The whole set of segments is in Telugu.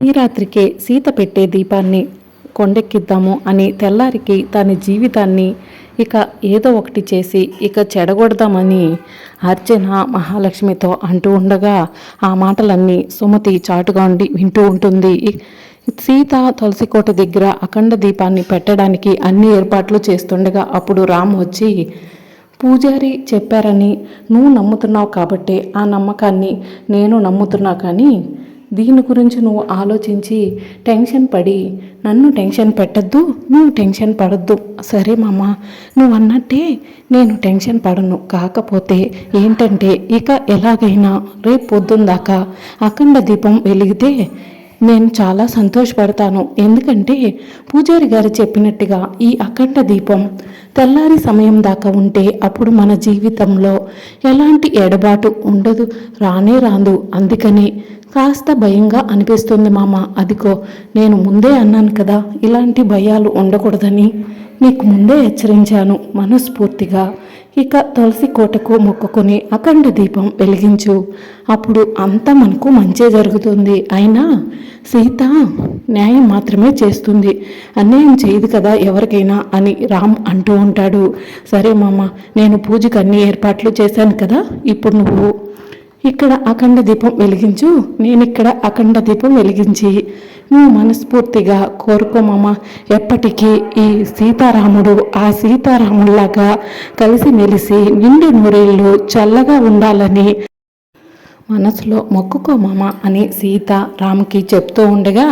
ఈ రాత్రికే సీత పెట్టే దీపాన్ని కొండెక్కిద్దాము అని తెల్లారికి తన జీవితాన్ని ఇక ఏదో ఒకటి చేసి ఇక చెడగొడదామని అర్చన మహాలక్ష్మితో అంటూ ఉండగా ఆ మాటలన్నీ సుమతి చాటుగా ఉండి వింటూ ఉంటుంది. సీత తులసికోట దగ్గర అఖండ దీపాన్ని పెట్టడానికి అన్ని ఏర్పాట్లు చేస్తుండగా అప్పుడు రామ్ వచ్చి పూజారి చెప్పారని నువ్వు నమ్ముతున్నావు కాబట్టి ఆ నమ్మకాన్ని నేను నమ్ముతున్నా కానీ దీని గురించి నువ్వు ఆలోచించి టెన్షన్ పడి నన్ను టెన్షన్ పెట్టద్దు నువ్వు టెన్షన్ పడద్దు. సరే మామ నువ్వు అన్నట్టే నేను టెన్షన్ పడను. కాకపోతే ఏంటంటే ఇక ఎలాగైనా రేపు పొద్దున్న దాకా అఖండ దీపం వెలిగితే నేను చాలా సంతోషపడతాను. ఎందుకంటే పూజారి గారు చెప్పినట్టుగా ఈ అఖండ దీపం తెల్లారి సమయం దాకా ఉంటే అప్పుడు మన జీవితంలో ఎలాంటి ఎడబాటు ఉండదు. రానే రాదు. అందుకని కాస్త భయంగా అనిపిస్తుంది మామ అదిగో నేను ముందే అన్నాను కదా ఇలాంటి భయాలు ఉండకూడదని. నీకు ముందే హెచ్చరించాను మనస్ఫూర్తిగా. ఇక తులసి కోటకు మొక్కుకొని అఖండ దీపం వెలిగించు. అప్పుడు అంతా మనకు మంచే జరుగుతుంది అయినా? సీత న్యాయం మాత్రమే చేస్తుంది. అన్యాయం చేయదు కదా ఎవరికైనా అని రామ్ అంటూ ఉంటాడు. సరే మామ నేను పూజకు అన్ని ఏర్పాట్లు చేశాను కదా ఇప్పుడు నువ్వు ఇక్కడ అఖండ దీపం వెలిగించు నేనిక్కడ అఖండ దీపం వెలిగించి నువ్వు మనస్ఫూర్తిగా కోరుకోమమ్మ ఎప్పటికీ ఈ సీతారాముడు ఆ సీతారాముల్లాగా కలిసిమెలిసి నిండు నూరేళ్ళు చల్లగా ఉండాలని మనసులో మొక్కుకోమామ అని సీత రాముకి చెప్తూ ఉండగా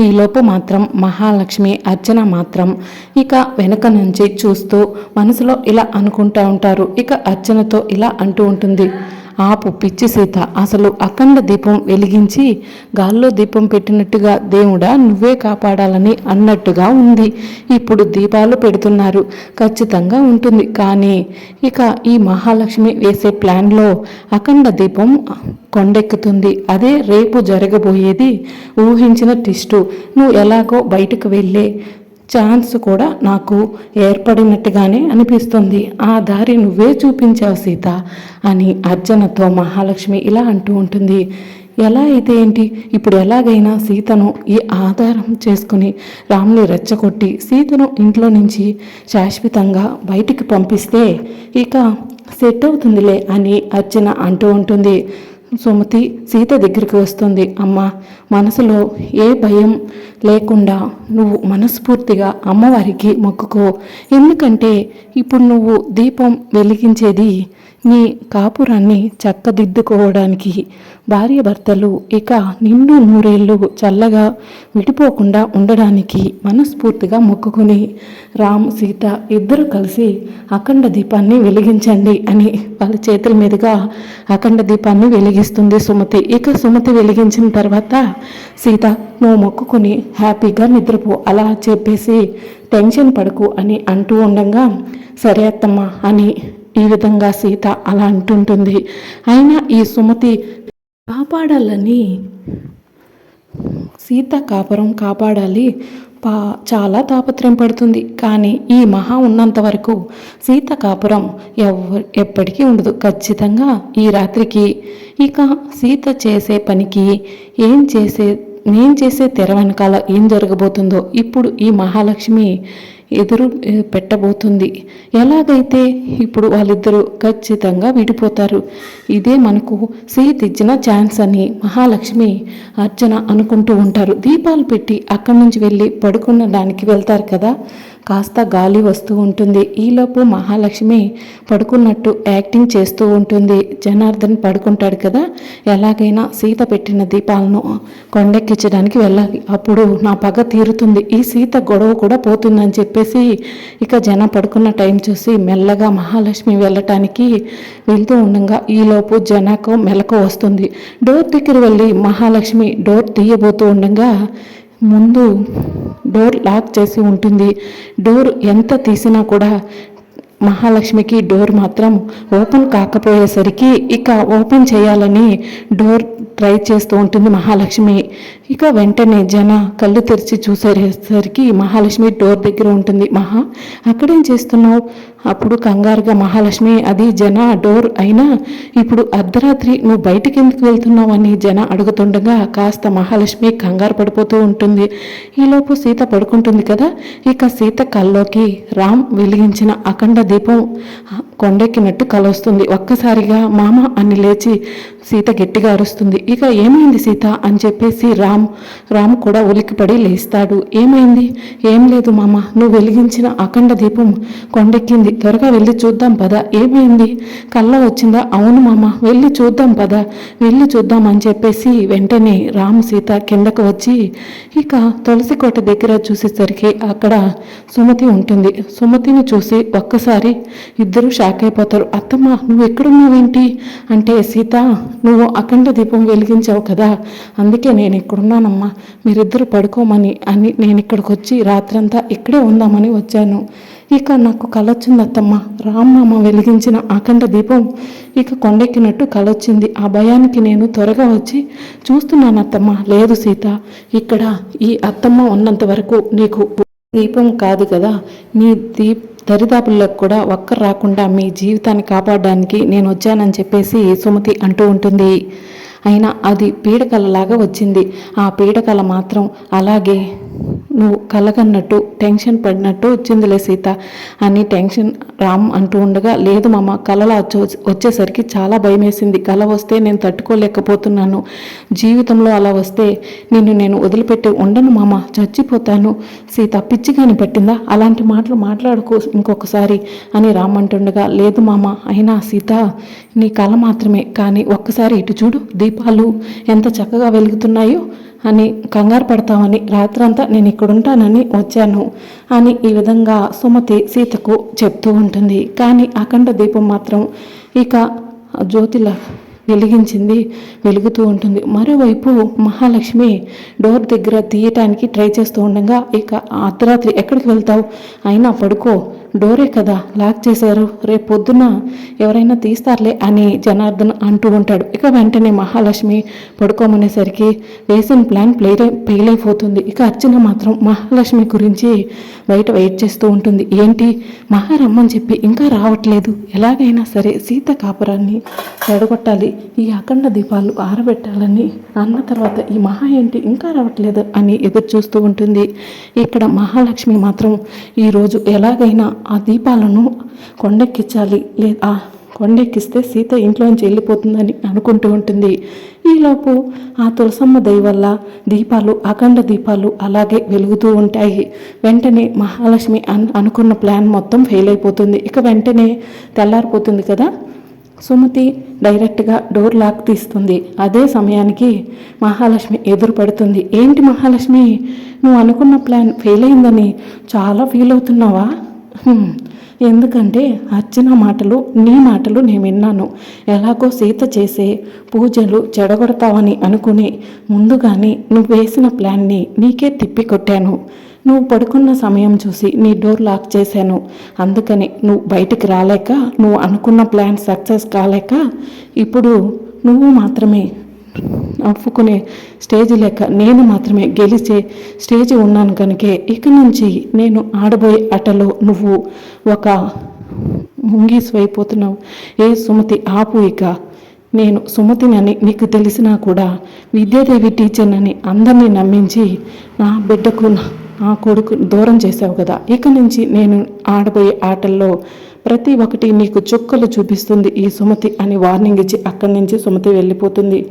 ఈలోపు మాత్రం మహాలక్ష్మి అర్చన మాత్రం ఇక వెనక నుంచి చూస్తూ మనసులో ఇలా అనుకుంటూ ఉంటారు. ఇక అర్చనతో ఇలా అంటూ ఉంటుంది. ఆపు పిచ్చి సీత. అసలు అఖండ దీపం వెలిగించి గాల్లో దీపం పెట్టినట్టుగా దేవుడా నువ్వే కాపాడాలని అన్నట్టుగా ఉంది. ఇప్పుడు దీపాలు పెడుతున్నారు. ఖచ్చితంగా ఉంటుంది. కానీ ఇక ఈ మహాలక్ష్మి వేసే ప్లాన్లో అఖండ దీపం కొండెక్కుతుంది. అదే రేపు జరగబోయేది. ఊహించిన టిస్టు నువ్వు ఎలాగో బయటకు వెళ్ళే ఛాన్స్ కూడా నాకు ఏర్పడినట్టుగానే అనిపిస్తుంది. ఆ దారి నువ్వే చూపించావు సీత అని అర్జనతో మహాలక్ష్మి ఇలా అంటూ ఉంటుంది. ఎలా అయితే ఏంటి? ఇప్పుడు ఎలాగైనా సీతను ఈ ఆధారం చేసుకుని రాముని రెచ్చగొట్టి సీతను ఇంట్లో నుంచి శాశ్వతంగా బయటికి పంపిస్తే ఇక సెట్ అవుతుందిలే అని అర్చన అంటూ ఉంటుంది. సుమతి సీత దగ్గరికి వస్తుంది. అమ్మ మనసులో ఏ భయం లేకుండా నువ్వు మనస్ఫూర్తిగా అమ్మవారికి మొక్కుకో. ఎందుకంటే ఇప్పుడు నువ్వు దీపం వెలిగించేది నీ కాపురాన్ని చక్కదిద్దుకోవడానికి భార్య భర్తలు ఇక నిండు నూరేళ్ళు చల్లగా విడిపోకుండా ఉండడానికి మనస్ఫూర్తిగా మొక్కుకుని రామ్ సీత ఇద్దరు కలిసి అఖండ దీపాన్ని వెలిగించండి అని వాళ్ళ చేతుల మీదుగా అఖండ దీపాన్ని వెలిగిస్తుంది సుమతి. ఇక సుమతి వెలిగించిన తర్వాత సీత నువ్వు మొక్కుకుని హ్యాపీగా నిద్రపో అలా చెప్పేసి టెన్షన్ పడకు అని అంటూ ఉండగా సరే అత్తమ్మ అని ఈ విధంగా సీత అలా అంటుంటుంది. అయినా ఈ సుమతి కాపాడాలని సీత కాపురం కాపాడాలి పా చాలా తాపత్రయం పడుతుంది. కానీ ఈ మహా ఉన్నంత వరకు సీత కాపురం ఎవ ఎప్పటికీ ఉండదు. ఖచ్చితంగా ఈ రాత్రికి ఇక సీత చేసే పనికి ఏం చేసే నేను చేసే తెర వెనకాల ఏం జరగబోతుందో ఇప్పుడు ఈ మహాలక్ష్మి ఎదురు పెట్టబోతుంది. ఎలాగైతే ఇప్పుడు వాళ్ళిద్దరూ ఖచ్చితంగా విడిపోతారు. ఇదే మనకు సీత ఇచ్చిన ఛాన్స్ అని మహాలక్ష్మి అర్చన అనుకుంటూ ఉంటారు. దీపాలు పెట్టి అక్కడి నుంచి వెళ్ళి పడుకునడానికి వెళ్తారు కదా. కాస్త గాలి వస్తూ ఉంటుంది. ఈలోపు మహాలక్ష్మి పడుకున్నట్టు యాక్టింగ్ చేస్తూ ఉంటుంది. జనార్దన్ పడుకుంటాడు కదా? ఎలాగైనా సీత పెట్టిన దీపాలను కొండెక్కించడానికి వెళ్ళాలి. అప్పుడు నా పగ తీరుతుంది. ఈ సీత గొడవ కూడా పోతుందని చెప్పేసి ఇక జనం పడుకున్న టైం చూసి మెల్లగా మహాలక్ష్మి వెళ్ళటానికి వెళ్తూ ఉండగా ఈలోపు జనకు మెలకు వస్తుంది. డోర్ దగ్గర వెళ్ళి మహాలక్ష్మి డోర్ తీయబోతూ ఉండగా ముందు డోర్ లాక్ చేసి ఉంటుంది. డోర్ ఎంత తీసినా కూడా మహాలక్ష్మికి డోర్ మాత్రం ఓపెన్ కాకపోయేసరికి ఇక ఓపెన్ చేయాలని డోర్ ట్రై చేస్తూ ఉంటుంది మహాలక్ష్మి. ఇక వెంటనే జన కళ్ళు తెరిచి చూసేసరికి మహాలక్ష్మి డోర్ దగ్గర ఉంటుంది. మహా అక్కడేం చేస్తున్నావు? అప్పుడు కంగారుగా మహాలక్ష్మి అది జన డోర్ అయినా ఇప్పుడు అర్ధరాత్రి నువ్వు బయటికి ఎందుకు వెళ్తున్నావు? అని జన అడుగుతుండగా కాస్త మహాలక్ష్మి కంగారు పడిపోతూ ఉంటుంది. ఈలోపు సీత పడుకుంటుంది కదా ఇక సీత కల్లోకి రామ్ వెలిగించిన అఖండ దీపం కొండెక్కినట్టు కలొస్తుంది. ఒక్కసారిగా మామ అని లేచి సీత గట్టిగా అరుస్తుంది. ఇక ఏమైంది సీత? అని చెప్పేసి రామ్ రామ్ కూడా ఉలిక్కిపడి లేస్తాడు. ఏమైంది? ఏం లేదు మామ నువ్వు వెలిగించిన అఖండ దీపం కొండెక్కింది. త్వరగా వెళ్ళి చూద్దాం పద. ఏమైంది? కళ్ళ వచ్చిందా? అవును మామ వెళ్ళి చూద్దాం పద. వెళ్ళి చూద్దాం అని చెప్పేసి వెంటనే రాము సీత కిందకు వచ్చి ఇక తులసి కోట దగ్గర చూసేసరికి అక్కడ సుమతి ఉంటుంది. సుమతిని చూసి ఒక్కసారి ఇద్దరు షాక్ అయిపోతారు. అత్తమ్మ నువ్వు ఎక్కడున్నావేంటి? అంటే సీత నువ్వు అఖండ దీపం వెలిగించావు కదా. అందుకే నేను ఇక్కడున్నానమ్మా. మీరిద్దరు పడుకోమని అని నేను ఇక్కడికి వచ్చి రాత్రంతా ఇక్కడే ఉందామని వచ్చాను. ఇక నాకు కలొచ్చింది అత్తమ్మ రామ్మ వెలిగించిన అఖండ దీపం ఇక కొండెక్కినట్టు కలొచ్చింది ఆ భయానికి నేను త్వరగా వచ్చి చూస్తున్నాను అత్తమ్మ లేదు సీత ఇక్కడ ఈ అత్తమ్మ ఉన్నంత వరకు నీకు దీపం కాదు కదా. మీ దీప్ దరిదాపుల్లోకి కూడా ఒక్కరు రాకుండా మీ జీవితాన్ని కాపాడడానికి నేను వచ్చానని చెప్పేసి సుమతి అంటూ ఉంటుంది. అయినా అది పీడకలలాగా వచ్చింది. ఆ పీడకల మాత్రం అలాగే నువ్వు కలగన్నట్టు టెన్షన్ పడినట్టు వచ్చిందిలే సీత. అని టెన్షన్ రామ్ అంటూ ఉండగా లేదు మామ కలలా వచ్చే వచ్చేసరికి చాలా భయం వేసింది కల వస్తే నేను తట్టుకోలేకపోతున్నాను. జీవితంలో అలా వస్తే నిన్ను నేను వదిలిపెట్టి ఉండను మామ చచ్చిపోతాను. సీత పిచ్చిగాని పట్టిందా? అలాంటి మాటలు మాట్లాడుకో ఇంకొకసారి అని రామ్ అంటుండగా లేదు మామ అయినా సీత నీ కళ మాత్రమే. కానీ ఒక్కసారి ఇటు చూడు దీపాలు ఎంత చక్కగా వెలుగుతున్నాయో. అని కంగారు పడతామని రాత్రంతా నేను ఇక్కడుంటానని వచ్చాను అని ఈ విధంగా సుమతి సీతకు చెప్తూ ఉంటుంది. కానీ అఖండ దీపం మాత్రం ఇక జ్యోతిల వెలిగించింది వెలుగుతూ ఉంటుంది. మరోవైపు మహాలక్ష్మి డోర్ దగ్గర తీయటానికి ట్రై చేస్తూ ఉండగా ఇక అర్ధరాత్రి ఎక్కడికి వెళ్తావు? అయినా పడుకో డోరే కదా లాక్ చేశారు. రేపు పొద్దున ఎవరైనా తీస్తారులే అని జనార్దన్ అంటూ ఉంటాడు. ఇక వెంటనే మహాలక్ష్మి పడుకోమనేసరికి వేసిన ప్లాన్ ప్లే ఫెయిల్ అయిపోతుంది. ఇక అర్చన మాత్రం మహాలక్ష్మి గురించి బయట వెయిట్ చేస్తూ ఉంటుంది. ఏంటి? మహారమ్మని చెప్పి ఇంకా రావట్లేదు. ఎలాగైనా సరే సీత కాపురాన్ని చెడగొట్టాలి. ఈ అఖండ దీపాలు ఆరబెట్టాలని అన్న తర్వాత ఈ మహా ఏంటి? ఇంకా రావట్లేదు అని ఎదురు చూస్తూ ఉంటుంది. ఇక్కడ మహాలక్ష్మి మాత్రం ఈరోజు ఎలాగైనా ఆ దీపాలను కొండెక్కించాలి. లేదా కొండెక్కిస్తే సీత ఇంట్లోంచి వెళ్ళిపోతుందని అనుకుంటూ ఉంటుంది. ఈలోపు ఆ తులసమ్మ దయ వల్ల దీపాలు అఖండ దీపాలు అలాగే వెలుగుతూ ఉంటాయి. వెంటనే మహాలక్ష్మి అన్ అనుకున్న ప్లాన్ మొత్తం ఫెయిల్ అయిపోతుంది. ఇక వెంటనే తెల్లారిపోతుంది కదా? సుమతి డైరెక్ట్గా డోర్ లాక్ తీస్తుంది. అదే సమయానికి మహాలక్ష్మి ఎదురు పడుతుంది. ఏంటి మహాలక్ష్మి నువ్వు అనుకున్న ప్లాన్ ఫెయిల్ అయిందని చాలా ఫీల్ అవుతున్నావా? ఎందుకంటే అర్చన మాటలు నీ మాటలు నేను విన్నాను. ఎలాగో సీత చేసే పూజలు చెడగొడతావని అనుకుని ముందుగానే నువ్వు వేసిన ప్లాన్ని నీకే తిప్పికొట్టాను. నువ్వు పడుకున్న సమయం చూసి నీ డోర్ లాక్ చేశాను. అందుకని నువ్వు బయటికి రాలేక నువ్వు అనుకున్న ప్లాన్ సక్సెస్ కాలేక ఇప్పుడు నువ్వు మాత్రమే ఒప్పుకునే స్టేజ్ లేక నేను మాత్రమే గెలిచే స్టేజ్ ఉన్నాను కనుకే ఇక నుంచి నేను ఆడబోయే ఆటలో నువ్వు ఒక ముంగీసు ఏ సుమతి ఆపు ఇక. నేను సుమతినని నీకు తెలిసినా కూడా విద్యాదేవి టీచర్నని అందరినీ నమ్మించి నా బిడ్డకు నా- నా కొడుకు దూరం చేశావు కదా. ఇక నుంచి నేను ఆడబోయే ఆటల్లో ప్రతి ఒక్కటి నీకు చుక్కలు చూపిస్తుంది ఈ సుమతి అని వార్నింగ్ ఇచ్చి అక్కడి నుంచి సుమతి వెళ్ళిపోతుంది.